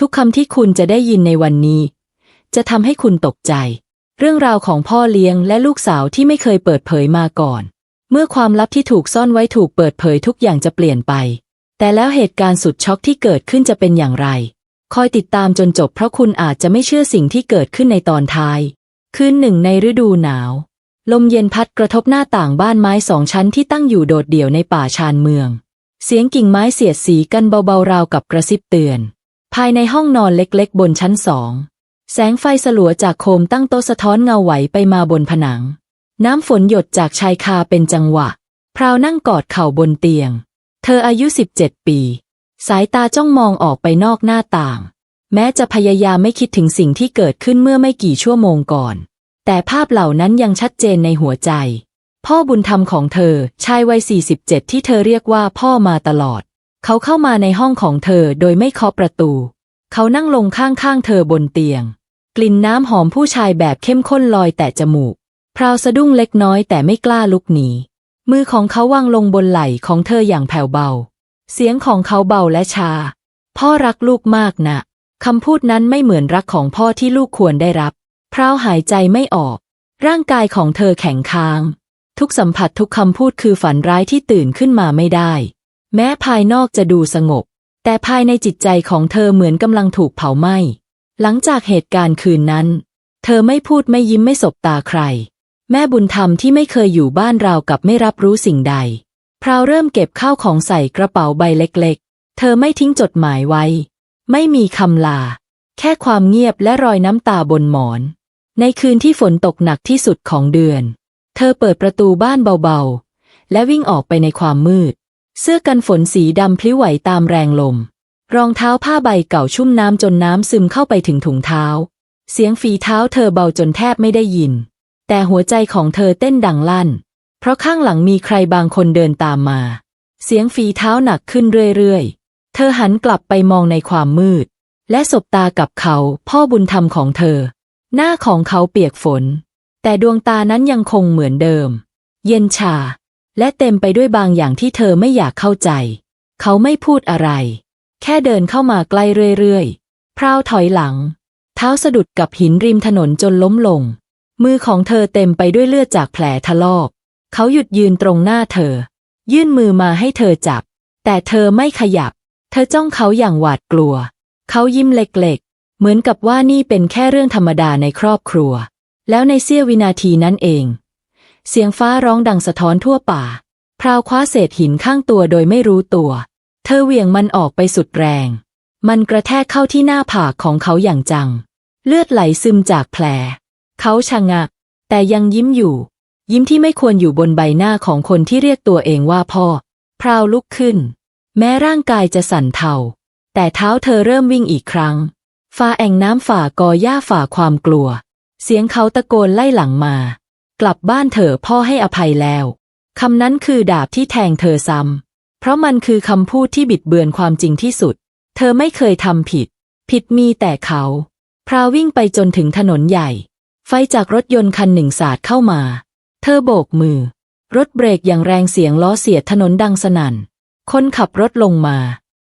ทุกคำที่คุณจะได้ยินในวันนี้ จะทำให้คุณตกใจ เรื่องราวของพ่อเลี้ยงและลูกสาวที่ไม่เคยเปิดเผยมาก่อน เมื่อความลับที่ถูกซ่อนไว้ถูกเปิดเผยทุกอย่างจะเปลี่ยนไป แต่แล้วเหตุการณ์สุดช็อกที่เกิดขึ้นจะเป็นอย่างไร คอยติดตามจนจบเพราะคุณอาจจะไม่เชื่อสิ่งที่เกิดขึ้นในตอนท้าย คืนหนึ่งในฤดูหนาว ลมเย็นพัดกระทบหน้าต่างบ้านไม้สองชั้นที่ตั้งอยู่โดดเดี่ยวในป่าชานเมือง เสียงกิ่งไม้เสียดสีกันเบาๆราวกับกระซิบเตือน ภายในห้องนอนเล็กๆ บนชั้นสอง แสงไฟสลัวจากโคมตั้งโต๊ะสะท้อนเงาไหวไปมาบนผนัง น้ำฝนหยดจากชายคาเป็นจังหวะ พราวนั่งกอดเข่าบนเตียง เธออายุ 17 ปี สายตาจ้องมองออกไปนอกหน้าต่าง แม้จะพยายามไม่คิดถึงสิ่งที่เกิดขึ้นเมื่อไม่กี่ชั่วโมงก่อน แต่ภาพเหล่านั้นยังชัดเจนในหัวใจ พ่อบุญธรรมของเธอชายวัย 47 ที่เธอเรียกว่าพ่อมาตลอด เขาเข้ามาในห้องของเธอโดยไม่เคาะประตู เขานั่งลงข้างๆเธอบนเตียง กลิ่นน้ำหอมผู้ชายแบบเข้มข้นลอยแต่จมูก พราวสะดุ้งเล็กน้อยแต่ไม่กล้าลุกหนี มือของเขาวางลงบนไหล่ของเธออย่างแผ่วเบา เสียงของเขาเบาและชา พ่อรักลูกมากนะคำพูดนั้นไม่เหมือนรักของพ่อที่ลูกควรได้รับ พราวหายใจไม่ออก ร่างกายของเธอแข็งค้าง ทุกสัมผัสทุกคำพูดคือฝันร้ายที่ตื่นขึ้นมาไม่ได้ แม้ภายนอกจะดูสงบ แต่ภายในจิตใจของเธอเหมือนกำลังถูกเผาไหม้ หลังจากเหตุการณ์คืนนั้น เธอไม่พูดไม่ยิ้มไม่สบตาใคร แม่บุญธรรมที่ไม่เคยอยู่บ้านราวกับไม่รับรู้สิ่งใด พราวเริ่มเก็บข้าวของใส่กระเป๋าใบเล็กๆ เธอไม่ทิ้งจดหมายไว้ ไม่มีคำลา แค่ความเงียบและรอยน้ำตาบนหมอน ในคืนที่ฝนตกหนักที่สุดของเดือน เธอเปิดประตูบ้านเบาๆ และวิ่งออกไปในความมืด เสื้อกันฝนสีดำพลิ้วไหวตามแรงลม รองเท้าผ้าใบเก่าชุ่มน้ำจนน้ำซึมเข้าไปถึงถุงเท้า เสียงฝีเท้าเธอเบาจนแทบไม่ได้ยิน แต่หัวใจของเธอเต้นดังลั่น เพราะข้างหลังมีใครบางคนเดินตามมา เสียงฝีเท้าหนักขึ้นเรื่อยๆ เธอหันกลับไปมองในความมืด และสบตากับเขาพ่อบุญธรรมของเธอ หน้าของเขาเปียกฝน แต่ดวงตานั้นยังคงเหมือนเดิม เย็นชา และเต็มไปด้วยบางอย่างที่เธอไม่อยากเข้าใจ เขาไม่พูดอะไร แค่เดินเข้ามาใกล้เรื่อยๆ พราวถอยหลัง เท้าสะดุดกับหินริมถนนจนล้มลง มือของเธอเต็มไปด้วยเลือดจากแผลทะลอก เขาหยุดยืนตรงหน้าเธอ ยื่นมือมาให้เธอจับ แต่เธอไม่ขยับ เธอจ้องเขาอย่างหวาดกลัว เขายิ้มเล็กๆ เหมือนกับว่านี่เป็นแค่เรื่องธรรมดาในครอบครัว แล้วในเสี้ยววินาทีนั้นเอง เสียงฟ้าร้องดังสะท้อนทั่วป่า พราวคว้าเศษหินข้างตัวโดยไม่รู้ตัว เธอเหวี่ยงมันออกไปสุดแรง มันกระแทกเข้าที่หน้าผากของเขาอย่างจัง เลือดไหลซึมจากแผล เขาชะงัก แต่ยังยิ้มอยู่ ยิ้มที่ไม่ควรอยู่บนใบหน้าของคนที่เรียกตัวเองว่าพ่อ พราวลุกขึ้น แม้ร่างกายจะสั่นเทา แต่เท้าเธอเริ่มวิ่งอีกครั้ง ฝ่าแอ่งน้ำฝ่ากอหญ้าฝ่าความกลัว เสียงเขาตะโกนไล่หลังมา กลับบ้านเถอะพ่อให้อภัยแล้วคำนั้นคือดาบที่แทงเธอซ้ำเพราะมันคือคำพูดที่บิดเบือนความจริงที่สุด เธอไม่เคยทำผิด ผิดมีแต่เขา พราววิ่งไปจนถึงถนนใหญ่ ไฟจากรถยนต์คันหนึ่งสาดเข้ามา เธอโบกมือ รถเบรกอย่างแรงเสียงล้อเสียดถนนดังสนั่น คนขับรถลงมา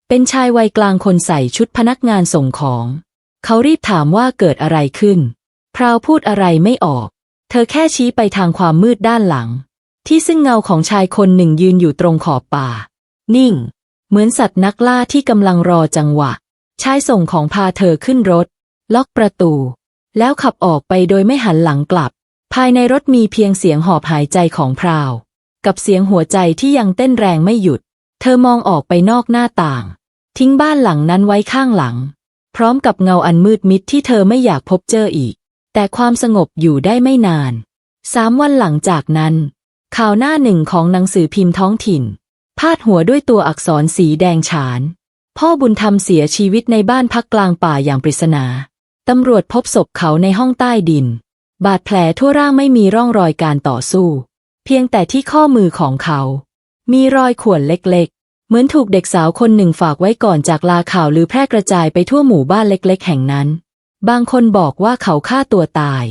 เป็นชายวัยกลางคนใส่ชุดพนักงานส่งของ เขารีบถามว่าเกิดอะไรขึ้น พราวพูดอะไรไม่ออก เธอแค่ชี้ไปทางความมืดด้านหลัง ที่ซึ่งเงาของชายคนหนึ่งยืนอยู่ตรงขอบป่า นิ่ง เหมือนสัตว์นักล่าที่กำลังรอจังหวะ ชายส่งของพาเธอขึ้นรถ ล็อกประตู แล้วขับออกไปโดยไม่หันหลังกลับ ภายในรถมีเพียงเสียงหอบหายใจของพราว กับเสียงหัวใจที่ยังเต้นแรงไม่หยุด เธอมองออกไปนอกหน้าต่าง ทิ้งบ้านหลังนั้นไว้ข้างหลัง พร้อมกับเงาอันมืดมิดที่เธอไม่อยากพบเจออีก แต่ความสงบอยู่ได้ไม่นานสามวันหลังจากนั้น ข่าวหน้าหนึ่งของหนังสือพิมพ์ท้องถิ่น พาดหัวด้วยตัวอักษรสีแดงฉาน พ่อบุญธรรมเสียชีวิตในบ้านพักกลางป่าอย่างปริศนา ตำรวจพบศพเขาในห้องใต้ดิน บาดแผลทั่วร่างไม่มีร่องรอยการต่อสู้ เพียงแต่ที่ข้อมือของเขา มีรอยข่วนเล็กๆ เหมือนถูกเด็กสาวคนหนึ่งฝากไว้ก่อนจากลาข่าวหรือแพร่กระจายไปทั่วหมู่บ้านเล็ก ๆ แห่งนั้น บางคนบอกว่าเขาฆ่าตัวตาย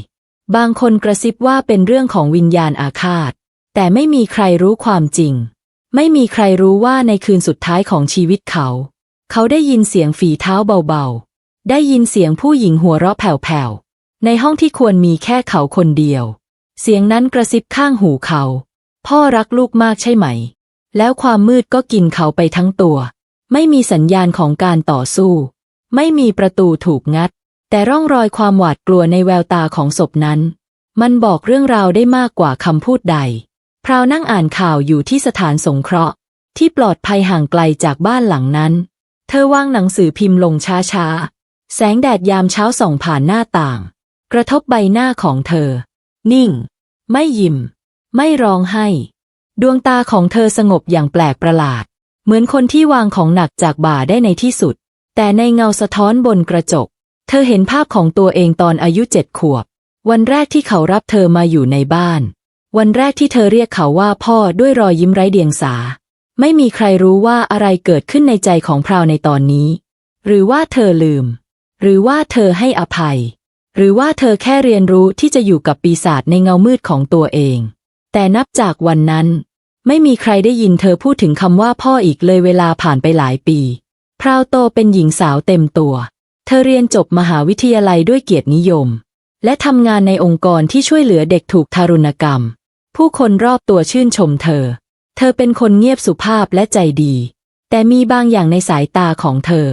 บางคนกระซิบว่าเป็นเรื่องของวิญญาณอาฆาต แต่ไม่มีใครรู้ความจริง ไม่มีใครรู้ว่าในคืนสุดท้ายของชีวิตเขา เขาได้ยินเสียงฝีเท้าเบาได้ยินเสียงผู้หญิงหัวเราะแผ่วๆ ในห้องที่ควรมีแค่เขาคนเดียว เสียงนั้นกระซิบข้างหูเขา พ่อรักลูกมากใช่ไหม แล้วความมืดก็กินเขาไปทั้งตัว ไม่มีสัญญาณของการต่อสู้ ไม่มีประตูถูกงัด แต่ร่องรอยความหวาดกลัวในแววตาของศพนั้น มันบอกเรื่องราวได้มากกว่าคำพูดใด พราวนั่งอ่านข่าวอยู่ที่สถานสงเคราะห์ ที่ปลอดภัยห่างไกลจากบ้านหลังนั้น เธอวางหนังสือพิมพ์ลงช้าๆ แสงแดดยามเช้าส่องผ่านหน้าต่าง กระทบใบหน้าของเธอ นิ่ง ไม่ยิ้ม ไม่ร้องไห้ ดวงตาของเธอสงบอย่างแปลกประหลาด เหมือนคนที่วางของหนักจากบ่าได้ในที่สุด แต่ในเงาสะท้อนบนกระจก เธอเห็นภาพของตัวเองตอนอายุเจ็ดขวบ วันแรกที่เขารับเธอมาอยู่ในบ้าน วันแรกที่เธอเรียกเขาว่าพ่อด้วยรอยยิ้มไร้เดียงสา ไม่มีใครรู้ว่าอะไรเกิดขึ้นในใจของพราวในตอนนี้ หรือว่าเธอลืม หรือว่าเธอให้อภัย หรือว่าเธอแค่เรียนรู้ที่จะอยู่กับปีศาจในเงามืดของตัวเอง แต่นับจากวันนั้น ไม่มีใครได้ยินเธอพูดถึงคำว่าพ่ออีกเลยเวลาผ่านไปหลายปี พราวโตเป็นหญิงสาวเต็มตัว เธอเรียนจบมหาวิทยาลัยด้วยเกียรตินิยม และทำงานในองค์กรที่ช่วยเหลือเด็กถูกทารุณกรรม ผู้คนรอบตัวชื่นชมเธอ เธอเป็นคนเงียบสุภาพและใจดี แต่มีบางอย่างในสายตาของเธอ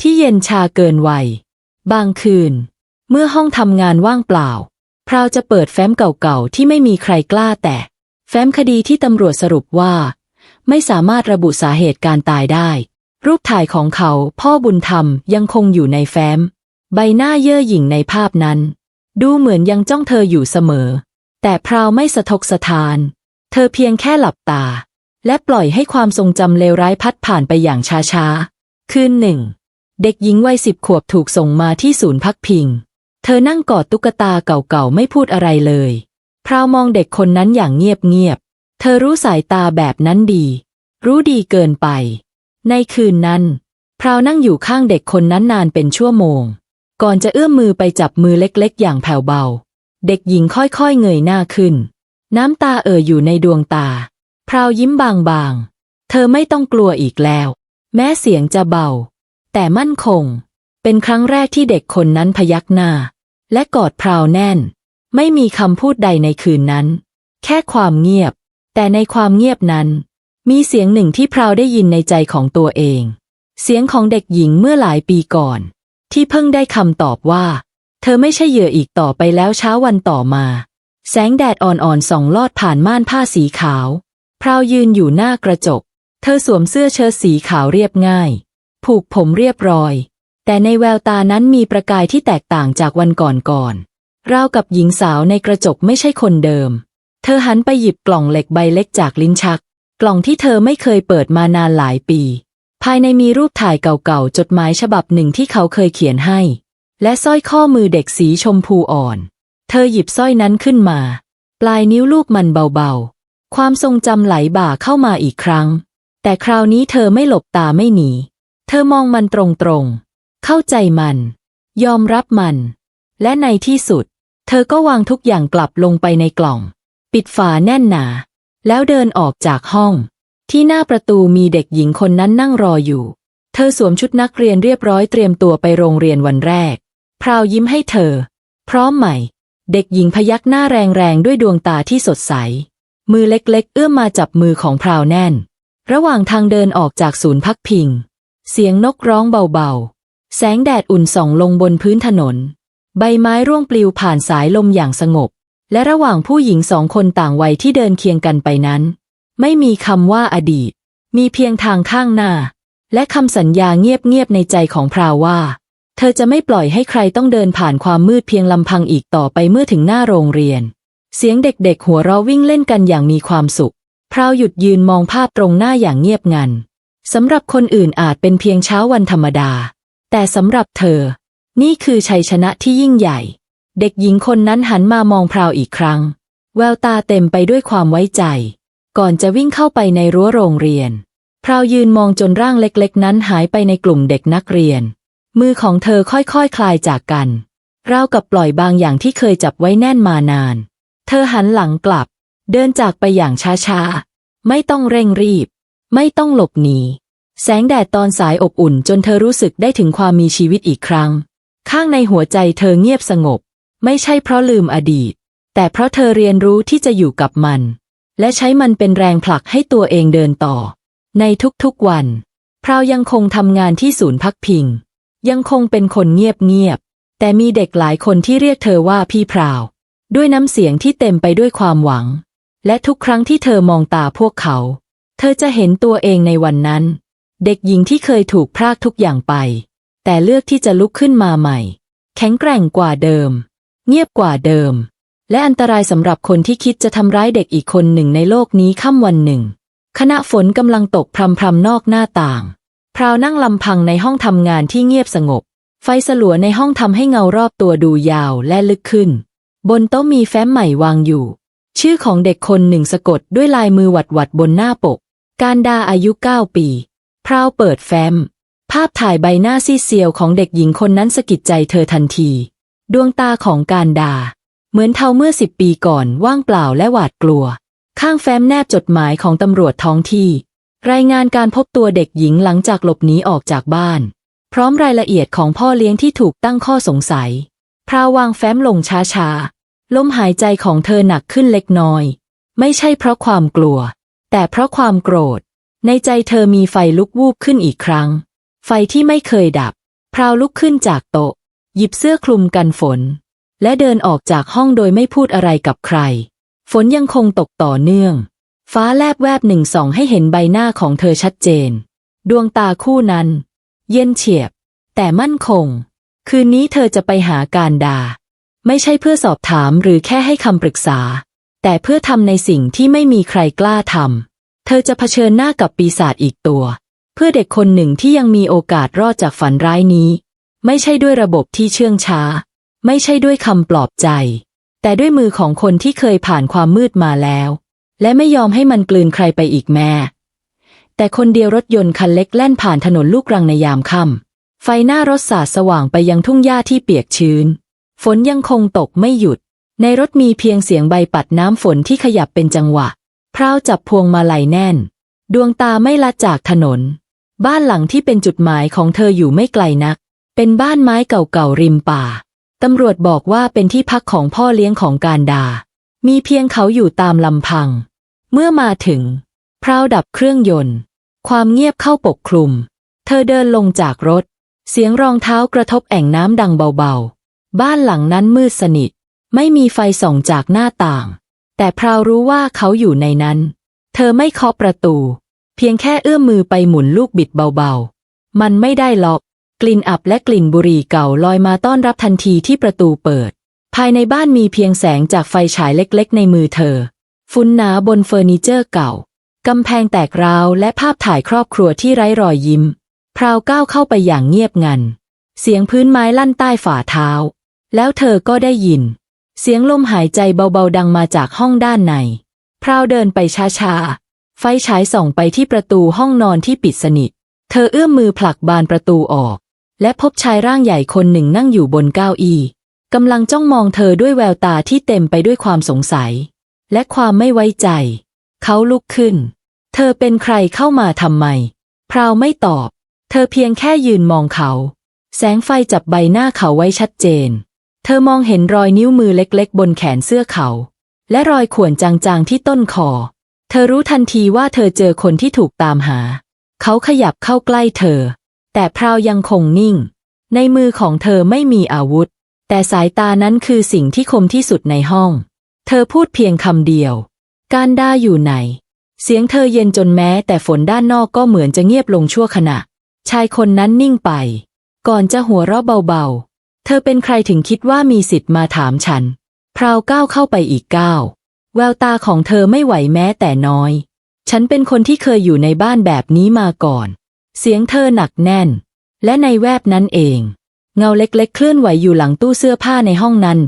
ที่เย็นชาเกินวัย บางคืน เมื่อห้องทำงานว่างเปล่า พราวจะเปิดแฟ้มเก่าๆที่ไม่มีใครกล้าแตะแฟ้มคดีที่ตำรวจสรุปว่า ไม่สามารถระบุสาเหตุการตายได้ รูปถ่ายของเขาพ่อบุญธรรมยังคงอยู่ในแฟ้ม ใบหน้าเย่อหยิ่งในภาพนั้น ดูเหมือนยังจ้องเธออยู่เสมอ แต่พราวไม่สะทกสะทาน เธอเพียงแค่หลับตา และปล่อยให้ความทรงจำเลวร้ายพัดผ่านไปอย่างช้าๆ คืนหนึ่ง เด็กหญิงวัยสิบขวบถูกส่งมาที่ศูนย์พักพิง เธอนั่งกอดตุ๊กตาเก่าๆไม่พูดอะไรเลย พราวมองเด็กคนนั้นอย่างเงียบๆเธอรู้สายตาแบบนั้นดี รู้ดีเกินไป ในคืนนั้น พราวนั่งอยู่ข้างเด็กคนนั้นนานเป็นชั่วโมง ก่อนจะเอื้อมมือไปจับมือเล็กๆ อย่างแผ่วเบา เด็กหญิงค่อยๆเงยหน้าขึ้น น้ำตาเอ่ออยู่ในดวงตา พราวยิ้มบางๆ เธอไม่ต้องกลัวอีกแล้ว แม้เสียงจะเบา แต่มั่นคง เป็นครั้งแรกที่เด็กคนนั้นพยักหน้า และกอดพราวแน่น ไม่มีคำพูดใดในคืนนั้น แค่ความเงียบ แต่ในความเงียบนั้น มีเสียงหนึ่งที่พราวได้ยินในใจของตัวเอง เสียงของเด็กหญิงเมื่อหลายปีก่อน ที่เพิ่งได้คำตอบว่า เธอไม่ใช่เหยื่ออีกต่อไปแล้วเช้าวันต่อมา แสงแดดอ่อนๆส่องลอดผ่านม่านผ้าสีขาว พราวยืนอยู่หน้ากระจก เธอสวมเสื้อเชิ้ตสีขาวเรียบง่าย ผูกผมเรียบร้อย แต่ในแววตานั้นมีประกายที่แตกต่างจากวันก่อนๆราวกับหญิงสาวในกระจกไม่ใช่คนเดิม เธอหันไปหยิบกล่องเหล็กใบเล็กจากลิ้นชัก กล่องที่เธอไม่เคยเปิดมานานหลายปี ภายในมีรูปถ่ายเก่าๆ จดหมายฉบับหนึ่งที่เขาเคยเขียนให้ และสร้อยข้อมือเด็กสีชมพูอ่อน เธอหยิบสร้อยนั้นขึ้นมา ปลายนิ้วลูกมันเบาๆ ความทรงจำไหลบ่าเข้ามาอีกครั้ง แต่คราวนี้เธอไม่หลบตาไม่หนี เธอมองมันตรงๆ เข้าใจมัน ยอมรับมัน และในที่สุด เธอก็วางทุกอย่างกลับลงไปในกล่อง ปิดฝาแน่นหนา แล้วเดินออกจากห้อง ที่หน้าประตูมีเด็กหญิงคนนั้นนั่งรออยู่ เธอสวมชุดนักเรียนเรียบร้อยเตรียมตัวไปโรงเรียนวันแรก พราวยิ้มให้เธอ พร้อมใหม่ เด็กหญิงพยักหน้าแรงๆด้วยดวงตาที่สดใส มือเล็กๆ เอื้อมมาจับมือของพราวแน่น ระหว่างทางเดินออกจากศูนย์พักพิง เสียงนกร้องเบาๆ แสงแดดอุ่นส่องลงบนพื้นถนน ใบไม้ร่วงปลิวผ่านสายลมอย่างสงบ และระหว่างผู้หญิงสองคนต่างวัยที่เดินเคียงกันไปนั้น ไม่มีคำว่าอดีต มีเพียงทางข้างหน้า และคำสัญญาเงียบๆในใจของพราวว่า เธอจะไม่ปล่อยให้ใครต้องเดินผ่านความมืดเพียงลำพังอีกต่อไปเมื่อถึงหน้าโรงเรียน เสียงเด็กๆหัวเราะวิ่งเล่นกันอย่างมีความสุขพราวหยุดยืนมองภาพตรงหน้าอย่างเงียบงันสำหรับคนอื่นอาจเป็นเพียงเช้าวันธรรมดา แต่สำหรับเธอ นี่คือชัยชนะที่ยิ่งใหญ่ เด็กหญิงคนนั้นหันมามองพราวอีกครั้ง แววตาเต็มไปด้วยความไว้ใจ ก่อนจะวิ่งเข้าไปในรั้วโรงเรียน พราวยืนมองจนร่างเล็กๆ นั้นหายไปในกลุ่มเด็กนักเรียน มือของเธอค่อยๆคคลายจากกันราวกับปล่อยบางอย่างที่เคยจับไว้แน่นมานาน เธอหันหลังกลับ เดินจากไปอย่างช้าๆ ไม่ต้องเร่งรีบ ไม่ต้องหลบหนี แสงแดดตอนสายอบอุ่นจนเธอรู้สึกได้ถึงความมีชีวิตอีกครั้ง ข้างในหัวใจเธอเงียบสงบ ไม่ใช่เพราะลืมอดีต แต่เพราะเธอเรียนรู้ที่จะอยู่กับมัน และใช้มันเป็นแรงผลักให้ตัวเองเดินต่อ ในทุกๆวัน พราวยังคงทำงานที่ศูนย์พักพิง ยังคงเป็นคนเงียบๆแต่มีเด็กหลายคนที่เรียกเธอว่าพี่พราว ด้วยน้ำเสียงที่เต็มไปด้วยความหวัง และทุกครั้งที่เธอมองตาพวกเขา เธอจะเห็นตัวเองในวันนั้น เด็กหญิงที่เคยถูกพรากทุกอย่างไป แต่เลือกที่จะลุกขึ้นมาใหม่ แข็งแกร่งกว่าเดิม เงียบกว่าเดิม และอันตรายสำหรับคนที่คิดจะทำร้ายเด็กอีกคนหนึ่งในโลกนี้ค่ำวันหนึ่ง ขณะฝนกำลังตกพรำๆนอกหน้าต่าง พราวนั่งลำพังในห้องทำงานที่เงียบสงบ ไฟสลัวในห้องทำให้เงารอบตัวดูยาวและลึกขึ้น บนโต๊ะมีแฟ้มใหม่วางอยู่ ชื่อของเด็กคนหนึ่งสะกดด้วยลายมือหวัดหวัดๆบนหน้าปก การดาอายุเก้าปี พราวเปิดแฟ้ม ภาพถ่ายใบหน้าซีเซียวของเด็กหญิงคนนั้นสะกิดใจเธอทันที ดวงตาของการดา เหมือนเทาเมื่อสิบปีก่อนว่างเปล่าและหวาดกลัว ข้างแฟ้มแนบจดหมายของตำรวจท้องที่ รายงานการพบตัวเด็กหญิงหลังจากหลบหนีออกจากบ้าน พร้อมรายละเอียดของพ่อเลี้ยงที่ถูกตั้งข้อสงสัย พราววางแฟ้มลงช้าๆลมหายใจของเธอหนักขึ้นเล็กน้อย ไม่ใช่เพราะความกลัว แต่เพราะความโกรธ ในใจเธอมีไฟลุกวูบขึ้นอีกครั้ง ไฟที่ไม่เคยดับ พราวลุกขึ้นจากโต๊ะ หยิบเสื้อคลุมกันฝน และเดินออกจากห้องโดยไม่พูดอะไรกับใคร ฝนยังคงตกต่อเนื่อง ฟ้าแลบแวบหนึ่งสองให้เห็นใบหน้าของเธอชัดเจน ดวงตาคู่นั้น เย็นเฉียบ แต่มั่นคง คืนนี้เธอจะไปหาการดา ไม่ใช่เพื่อสอบถามหรือแค่ให้คำปรึกษา แต่เพื่อทำในสิ่งที่ไม่มีใครกล้าทำเธอจะเผชิญหน้ากับปีศาจอีกตัว เพื่อเด็กคนหนึ่งที่ยังมีโอกาสรอดจากฝันร้ายนี้ ไม่ใช่ด้วยระบบที่เชื่องช้า ไม่ใช่ด้วยคำปลอบใจ แต่ด้วยมือของคนที่เคยผ่านความมืดมาแล้ว และไม่ยอมให้มันกลืนใครไปอีกแม่ แต่คนเดียวรถยนต์คันเล็กแล่นผ่านถนนลูกรังในยามค่ำไฟหน้ารถสาดสว่างไปยังทุ่งหญ้าที่เปียกชื้น ฝนยังคงตกไม่หยุด ในรถมีเพียงเสียงใบปัดน้ำฝนที่ขยับเป็นจังหวะพราวจับพวงมาลัยแน่น ดวงตาไม่ละจากถนน บ้านหลังที่เป็นจุดหมายของเธออยู่ไม่ไกลนัก เป็นบ้านไม้เก่าๆริมป่า ตำรวจบอกว่าเป็นที่พักของพ่อเลี้ยงของการดา มีเพียงเขาอยู่ตามลำพัง เมื่อมาถึง พราวดับเครื่องยนต์ ความเงียบเข้าปกคลุม เธอเดินลงจากรถ เสียงรองเท้ากระทบแอ่งน้ำดังเบาๆ บ้านหลังนั้นมืดสนิท ไม่มีไฟส่องจากหน้าต่าง แต่พราวรู้ว่าเขาอยู่ในนั้น เธอไม่เคาะประตู เพียงแค่เอื้อมมือไปหมุนลูกบิดเบาๆ มันไม่ได้ล็อก กลิ่นอับและกลิ่นบุหรี่เก่าลอยมาต้อนรับทันทีที่ประตูเปิด ภายในบ้านมีเพียงแสงจากไฟฉายเล็กๆ ในมือเธอฝุ่นหนาบนเฟอร์นิเจอร์เก่ากำแพงแตกราวและภาพถ่ายครอบครัวที่ไร้รอยยิ้ม พราวก้าวเข้าไปอย่างเงียบงัน เสียงพื้นไม้ลั่นใต้ฝ่าเท้า แล้วเธอก็ได้ยิน เสียงลมหายใจเบาๆดังมาจากห้องด้านใน พราวเดินไปช้าๆ ไฟฉายส่องไปที่ประตูห้องนอนที่ปิดสนิท เธอเอื้อมมือผลักบานประตูออก และพบชายร่างใหญ่คนหนึ่งนั่งอยู่บนเก้าอี้กำลังจ้องมองเธอด้วยแววตาที่เต็มไปด้วยความสงสัย และความไม่ไว้ใจ เขาลุกขึ้น เธอเป็นใครเข้ามาทำไม พราวไม่ตอบ เธอเพียงแค่ยืนมองเขา แสงไฟจับใบหน้าเขาไว้ชัดเจน เธอมองเห็นรอยนิ้วมือเล็กๆ บนแขนเสื้อเขา และรอยข่วนจางๆที่ต้นคอ เธอรู้ทันทีว่าเธอเจอคนที่ถูกตามหา เขาขยับเข้าใกล้เธอ แต่พราวยังคงนิ่ง ในมือของเธอไม่มีอาวุธ แต่สายตานั้นคือสิ่งที่คมที่สุดในห้อง เธอพูดเพียงคำเดียว การด้าอยู่ไหน เสียงเธอเย็นจนแม้แต่ฝนด้านนอกก็เหมือนจะเงียบลงชั่วขณะ ชายคนนั้นนิ่งไป ก่อนจะหัวเราะเบาๆ เธอเป็นใครถึงคิดว่ามีสิทธิ์มาถามฉัน พราวก้าวเข้าไปอีกก้าว แววตาของเธอไม่ไหวแม้แต่น้อย ฉันเป็นคนที่เคยอยู่ในบ้านแบบนี้มาก่อน เสียงเธอหนักแน่น และในแวบนั้นเอง เงาเล็กๆ เคลื่อนไหวอยู่หลังตู้เสื้อผ้าในห้องนั้น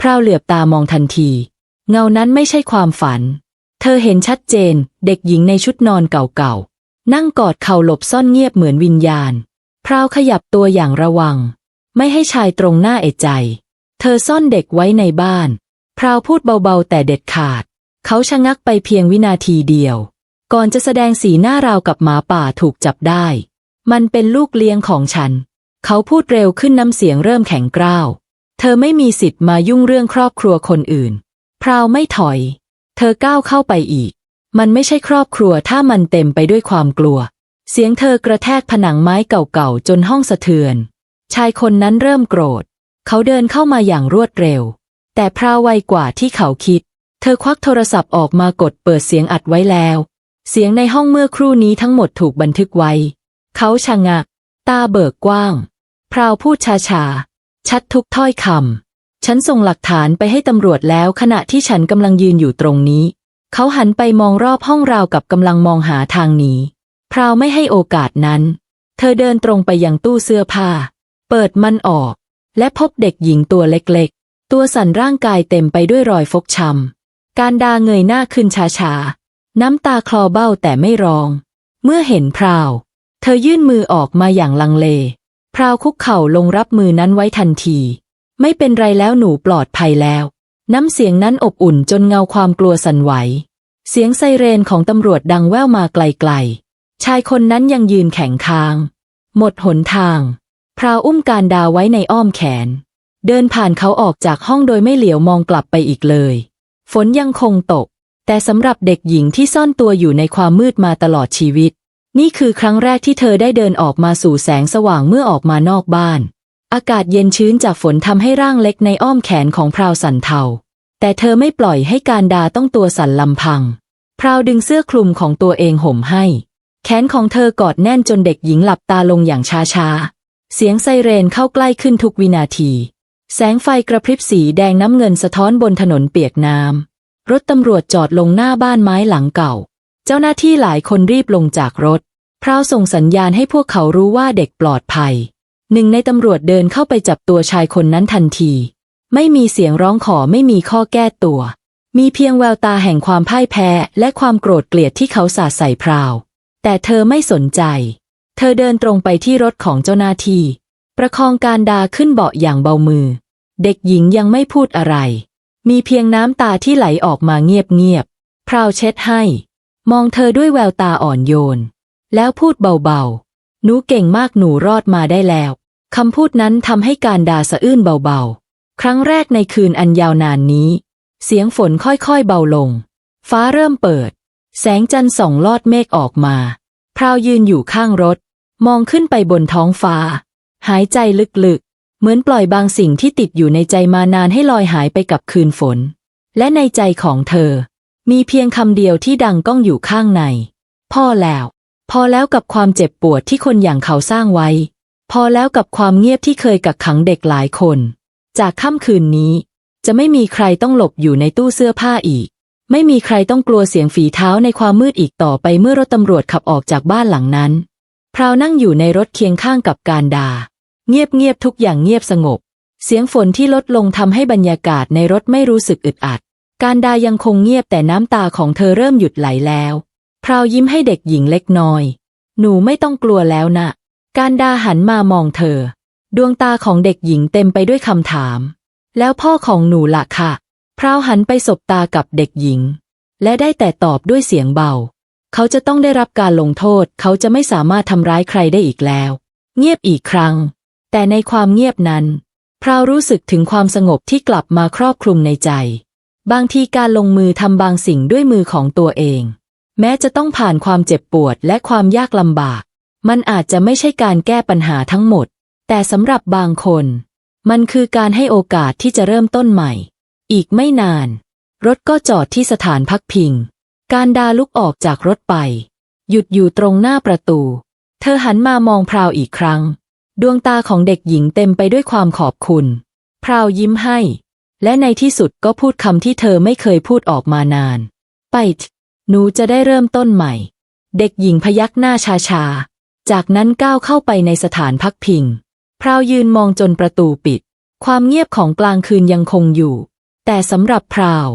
พราวเหลือบตามองทันที เงานั้นไม่ใช่ความฝัน เธอเห็นชัดเจน เด็กหญิงในชุดนอนเก่าๆ นั่งกอดเข่าหลบซ่อนเงียบเหมือนวิญญาณ พราวขยับตัวอย่างระวัง ไม่ให้ชายตรงหน้าเอใจ เธอซ่อนเด็กไว้ในบ้าน พราวพูดเบาๆ แต่เด็ดขาด เขาชะงักไปเพียงวินาทีเดียว ก่อนจะแสดงสีหน้าราวกับหมาป่าถูกจับได้ มันเป็นลูกเลี้ยงของฉัน เขาพูดเร็วขึ้นน้ำเสียงเริ่มแข็งกร้าว เธอไม่มีสิทธิ์มายุ่งเรื่องครอบครัวคนอื่น พราวไม่ถอย เธอก้าวเข้าไปอีก มันไม่ใช่ครอบครัวถ้ามันเต็มไปด้วยความกลัว เสียงเธอกระแทกผนังไม้เก่าๆจนห้องสะเทือน ชายคนนั้นเริ่มโกรธ เขาเดินเข้ามาอย่างรวดเร็ว แต่พราวไวกว่าที่เขาคิด เธอควักโทรศัพท์ออกมากดเปิดเสียงอัดไว้แล้ว เสียงในห้องเมื่อครู่นี้ทั้งหมดถูกบันทึกไว้ เขาชะงัก ตาเบิกกว้าง พราวพูดช้าๆชัดทุกถ้อยคำ ฉันส่งหลักฐานไปให้ตำรวจแล้วขณะที่ฉันกำลังยืนอยู่ตรงนี้ เขาหันไปมองรอบห้องราวกับกำลังมองหาทางหนีพราวไม่ให้โอกาสนั้น เธอเดินตรงไปยังตู้เสื้อผ้า เปิดมันออก และพบเด็กหญิงตัวเล็กๆ ตัวสั่นร่างกายเต็มไปด้วยรอยฟกช้ำการดาเงยหน้าขึ้นช้าๆ น้ำตาคลอเบ้าแต่ไม่ร้อง เมื่อเห็นพราว เธอยื่นมือออกมาอย่างลังเล พราวคุกเข่าลงรับมือนั้นไว้ทันที ไม่เป็นไรแล้วหนูปลอดภัยแล้ว น้ำเสียงนั้นอบอุ่นจนเงาความกลัวสั่นไหว เสียงไซเรนของตำรวจดังแว่วมาไกลๆ ชายคนนั้นยังยืนแข็งค้าง หมดหนทาง พราวอุ้มการดาไว้ในอ้อมแขน เดินผ่านเขาออกจากห้องโดยไม่เหลียวมองกลับไปอีกเลย ฝนยังคงตก แต่สำหรับเด็กหญิงที่ซ่อนตัวอยู่ในความมืดมาตลอดชีวิต นี่คือครั้งแรกที่เธอได้เดินออกมาสู่แสงสว่างเมื่อออกมานอกบ้าน อากาศเย็นชื้นจากฝนทำให้ร่างเล็กในอ้อมแขนของพราวสันเทา แต่เธอไม่ปล่อยให้การดาต้องตัวสั่นลำพัง พราวดึงเสื้อคลุมของตัวเองห่มให้ แขนของเธอกอดแน่นจนเด็กหญิงหลับตาลงอย่างช้าๆ เสียงไซเรนเข้าใกล้ขึ้นทุกวินาที แสงไฟกระพริบสีแดงน้ำเงินสะท้อนบนถนนเปียกน้ำ รถตำรวจจอดลงหน้าบ้านไม้หลังเก่า เจ้าหน้าที่หลายคนรีบลงจากรถ พราวส่งสัญญาณให้พวกเขารู้ว่าเด็กปลอดภัย หนึ่งในตำรวจเดินเข้าไปจับตัวชายคนนั้นทันที ไม่มีเสียงร้องขอไม่มีข้อแก้ตัว มีเพียงแววตาแห่งความพ่ายแพ้และความโกรธเกลียดที่เขาสาดใส่พราว แต่เธอไม่สนใจ เธอเดินตรงไปที่รถของเจ้าหน้าที่ ประคองการดาขึ้นเบาะอย่างเบามือ เด็กหญิงยังไม่พูดอะไร มีเพียงน้ำตาที่ไหลออกมาเงียบๆพราวเช็ดให้ มองเธอด้วยแววตาอ่อนโยน แล้วพูดเบาๆ หนูเก่งมากหนูรอดมาได้แล้ว คำพูดนั้นทำให้การดาสะอื้นเบาๆ ครั้งแรกในคืนอันยาวนานนี้ เสียงฝนค่อยๆเบาลง ฟ้าเริ่มเปิด แสงจันทร์ส่องลอดเมฆออกมา พราวยืนอยู่ข้างรถ มองขึ้นไปบนท้องฟ้า หายใจลึกๆ เหมือนปล่อยบางสิ่งที่ติดอยู่ในใจมานานให้ลอยหายไปกับคืนฝน และในใจของเธอ มีเพียงคำเดียวที่ดังก้องอยู่ข้างใน พ่อแล้ว พอแล้วกับความเจ็บปวดที่คนอย่างเขาสร้างไว้ พอแล้วกับความเงียบที่เคยกักขังเด็กหลายคน จากค่ำคืนนี้ จะไม่มีใครต้องหลบอยู่ในตู้เสื้อผ้าอีก ไม่มีใครต้องกลัวเสียงฝีเท้าในความมืดอีกต่อไปเมื่อรถตำรวจขับออกจากบ้านหลังนั้นพราวนั่งอยู่ในรถเคียงข้างกับการดา เงียบเงียบทุกอย่างเงียบสงบ เสียงฝนที่ลดลงทำให้บรรยากาศในรถไม่รู้สึกอึดอัด การดายังคงเงียบแต่น้ำตาของเธอเริ่มหยุดไหลแล้ว พราวยิ้มให้เด็กหญิงเล็กน้อย หนูไม่ต้องกลัวแล้วนะ การดาหันมามองเธอ ดวงตาของเด็กหญิงเต็มไปด้วยคำถาม แล้วพ่อของหนูล่ะค่ะ พราวหันไปสบตากับเด็กหญิง และได้แต่ตอบด้วยเสียงเบา เขาจะต้องได้รับการลงโทษ เขาจะไม่สามารถทำร้ายใครได้อีกแล้ว เงียบอีกครั้ง แต่ในความเงียบนั้น พราวรู้สึกถึงความสงบที่กลับมาครอบคลุมในใจ บางทีการลงมือทำบางสิ่งด้วยมือของตัวเอง แม้จะต้องผ่านความเจ็บปวดและความยากลำบาก มันอาจจะไม่ใช่การแก้ปัญหาทั้งหมด แต่สำหรับบางคน มันคือการให้โอกาสที่จะเริ่มต้นใหม่ อีกไม่นาน รถก็จอดที่สถานพักพิง การดาลุกออกจากรถไป หยุดอยู่ตรงหน้าประตู เธอหันมามองพราวอีกครั้ง ดวงตาของเด็กหญิงเต็มไปด้วยความขอบคุณ พราวยิ้มให้ และในที่สุดก็พูดคำที่เธอไม่เคยพูดออกมานาน ไปหนูจะได้เริ่มต้นใหม่ เด็กหญิงพยักหน้าชาๆจากนั้นก้าวเข้าไปในสถานพักพิง พราวยืนมองจนประตูปิด ความเงียบของกลางคืนยังคงอยู่ แต่สำหรับพราว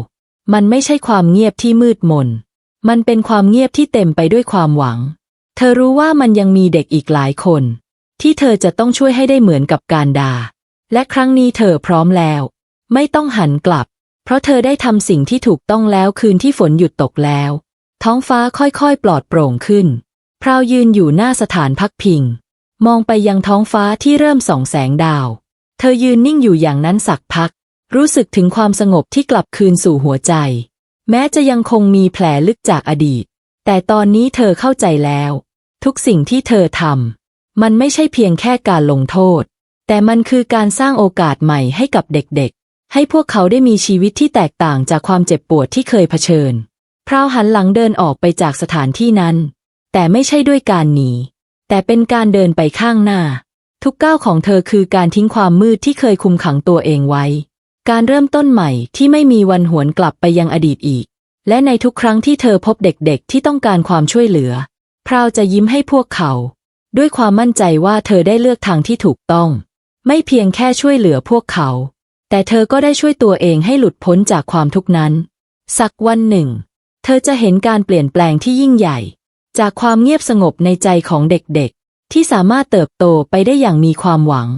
มันไม่ใช่ความเงียบที่มืดมน มันเป็นความเงียบที่เต็มไปด้วยความหวัง เธอรู้ว่ามันยังมีเด็กอีกหลายคน ที่เธอจะต้องช่วยให้ได้เหมือนกับการดา และครั้งนี้เธอพร้อมแล้ว ไม่ต้องหันกลับ เพราะเธอได้ทำสิ่งที่ถูกต้องแล้วคืนที่ฝนหยุดตกแล้ว ท้องฟ้าค่อยๆ ปลอดโปร่งขึ้น พราวยืนอยู่หน้าสถานพักพิง มองไปยังท้องฟ้าที่เริ่มส่องแสงดาว เธอยืนนิ่งอยู่อย่างนั้นสักพัก รู้สึกถึงความสงบที่กลับคืนสู่หัวใจ แม้จะยังคงมีแผลลึกจากอดีต แต่ตอนนี้เธอเข้าใจแล้ว ทุกสิ่งที่เธอทำ มันไม่ใช่เพียงแค่การลงโทษ แต่มันคือการสร้างโอกาสใหม่ให้กับเด็กๆ ให้พวกเขาได้มีชีวิตที่แตกต่างจากความเจ็บปวดที่เคยเผชิญ พราวหันหลังเดินออกไปจากสถานที่นั้น แต่ไม่ใช่ด้วยการหนี แต่เป็นการเดินไปข้างหน้า ทุกก้าวของเธอคือการทิ้งความมืดที่เคยคุมขังตัวเองไว้ การเริ่มต้นใหม่ที่ไม่มีวันหวนกลับไปยังอดีตอีก และในทุกครั้งที่เธอพบเด็กๆ ที่ต้องการความช่วยเหลือ พราวจะยิ้มให้พวกเขา ด้วยความมั่นใจว่าเธอได้เลือกทางที่ถูกต้อง ไม่เพียงแค่ช่วยเหลือพวกเขา แต่เธอก็ได้ช่วยตัวเองให้หลุดพ้นจากความทุกข์นั้น สักวันหนึ่ง เธอจะเห็นการเปลี่ยนแปลงที่ยิ่งใหญ่ จากความเงียบสงบในใจของเด็กๆ ที่สามารถเติบโตไปได้อย่างมีความหวัง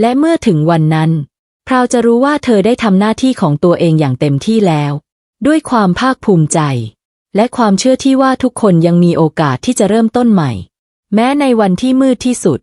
และเมื่อถึงวันนั้น พราวจะรู้ว่าเธอได้ทำหน้าที่ของตัวเองอย่างเต็มที่แล้ว ด้วยความภาคภูมิใจ และความเชื่อที่ว่าทุกคนยังมีโอกาสที่จะเริ่มต้นใหม่ แม้ในวันที่มืดที่สุด